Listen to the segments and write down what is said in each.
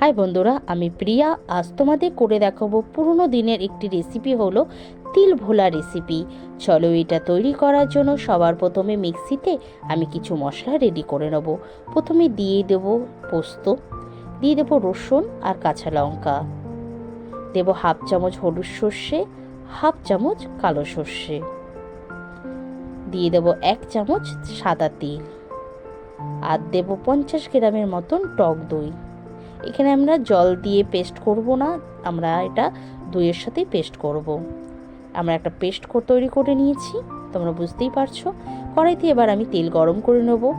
High বন্ধুরা, আমি প্রিয়া। আজ তোমাদের করে দেখাবো পুরনো দিনের একটি রেসিপি হলো তিল ভোলা রেসিপি চলো এটা তৈরি করার জন্য সবার প্রথমে মিক্সিতে আমি কিছু মশলা রেডি করে নেব। প্রথমে দিয়ে দেব পোস্ত, দিয়ে দেবো রসুন আর কাঁচা লঙ্কা। দেব হাফ চামচ হলুদ সর্ষে, হাফ চামচ কালো সর্ষে। দিয়ে দেব এক চামচ সাদা তিল। আর দেব পঞ্চাশ গ্রামের মতন টক দই। এখানে আমরা জল দিয়ে পেস্ট করব না, আমরা এটা দইয়ের সাথেই পেস্ট করব। আমরা একটা পেস্ট তৈরি করে নিয়েছি, তোমরা বুঝতেই পারছ। কড়াইতে এবার আমি তেল গরম করে নেব।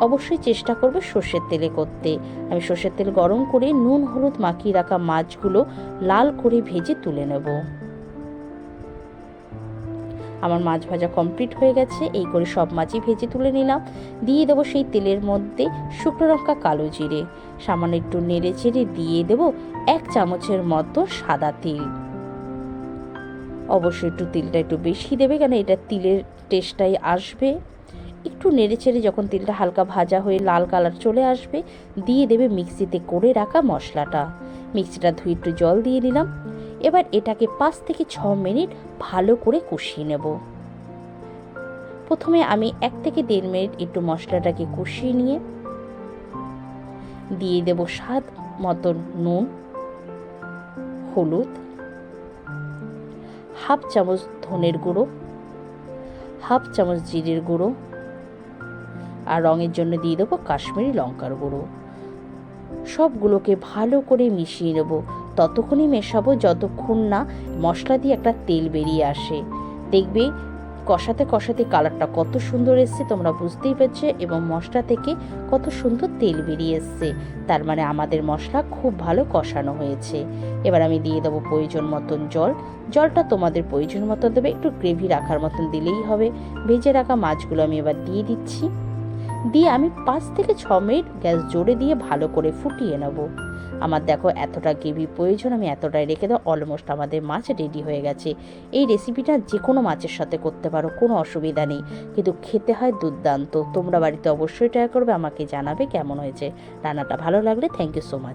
অবশ্যই চেষ্টা করবে সর্ষের তেলে করতে। আমি সর্ষের তেল গরম করে নুন, হলুদ মাখিয়ে রাখা মাছগুলো লাল করে ভেজে তুলে নেব। আমার মাছ ভাজা কমপ্লিট হয়ে গেছে। এই করে সব মাছই ভেজে তুলে নিলাম। দিয়ে দেবো সেই তেলের মধ্যে শুকনো লঙ্কা, কালো জিরে। সামান্য একটু নেড়ে চেড়ে দিয়ে দেব এক চামচের মতো সাদা তেল। অবশ্যই একটু তিলটা একটু বেশি দেবে, কেন এটা তিলের টেস্টটাই আসবে। একটু নেড়ে চেড়ে যখন তিলটা হালকা ভাজা হয়ে লাল কালার চলে আসবে, দিয়ে দেবে মিক্সিতে করে রাখা মশলাটা। মিক্সিটা ধুয়ে একটু জল দিয়ে নিলাম। এবার এটাকে পাঁচ থেকে ছ মিনিট ভালো করে কষিয়ে নেব। প্রথমে আমি এক থেকে দেড় মিনিট একটু মশলাটাকে কষিয়ে নিয়ে দিয়ে দেব স্বাদ মতন নুন, হলুদ, হাফ চামচ ধনের গুঁড়ো, হাফ চামচ জিরের গুঁড়ো আর রঙের জন্য দিয়ে দেবো কাশ্মীরি লঙ্কার গুঁড়ো। সবগুলোকে ভালো করে মিশিয়ে নেব ততক্ষণই মেশাবো যতক্ষণ না মশলা দিয়ে একটা তেল বেরিয়ে আসে। দেখবে কষাতে কষাতে কালারটা কত সুন্দর এসছে, তোমরা বুঝতেই পারছ, এবং মশলা থেকে কত সুন্দর তেল বেরিয়ে এসছে। তার মানে আমাদের মশলা খুব ভালো কষানো হয়েছে। এবার আমি দিয়ে দেবো প্রয়োজন মতন জল। জলটা তোমাদের প্রয়োজন মতন দেবে, একটু গ্রেভি রাখার মতন দিলেই হবে। ভেজে রাখা মাছগুলো আমি এবার দিয়ে দিচ্ছি। দিয়ে আমি পাঁচ থেকে ছ মিনিট গ্যাস জোরে দিয়ে ভালো করে ফুটিয়ে নেব। আমার দেখো এতটা গ্রেভি প্রয়োজন, আমি এতটাই রেখে দেবো অলমোস্ট আমাদের মাছ রেডি হয়ে গেছে। এই রেসিপিটা যে কোনো মাছের সাথে করতে পারো, কোনো অসুবিধা নেই। কিন্তু খেতে হয় দুর্দান্ত। তোমরা বাড়িতে অবশ্যই ট্রাই করবে, আমাকে জানাবে কেমন হয়েছে। রান্নাটা ভালো লাগলে থ্যাংক ইউ সো মাচ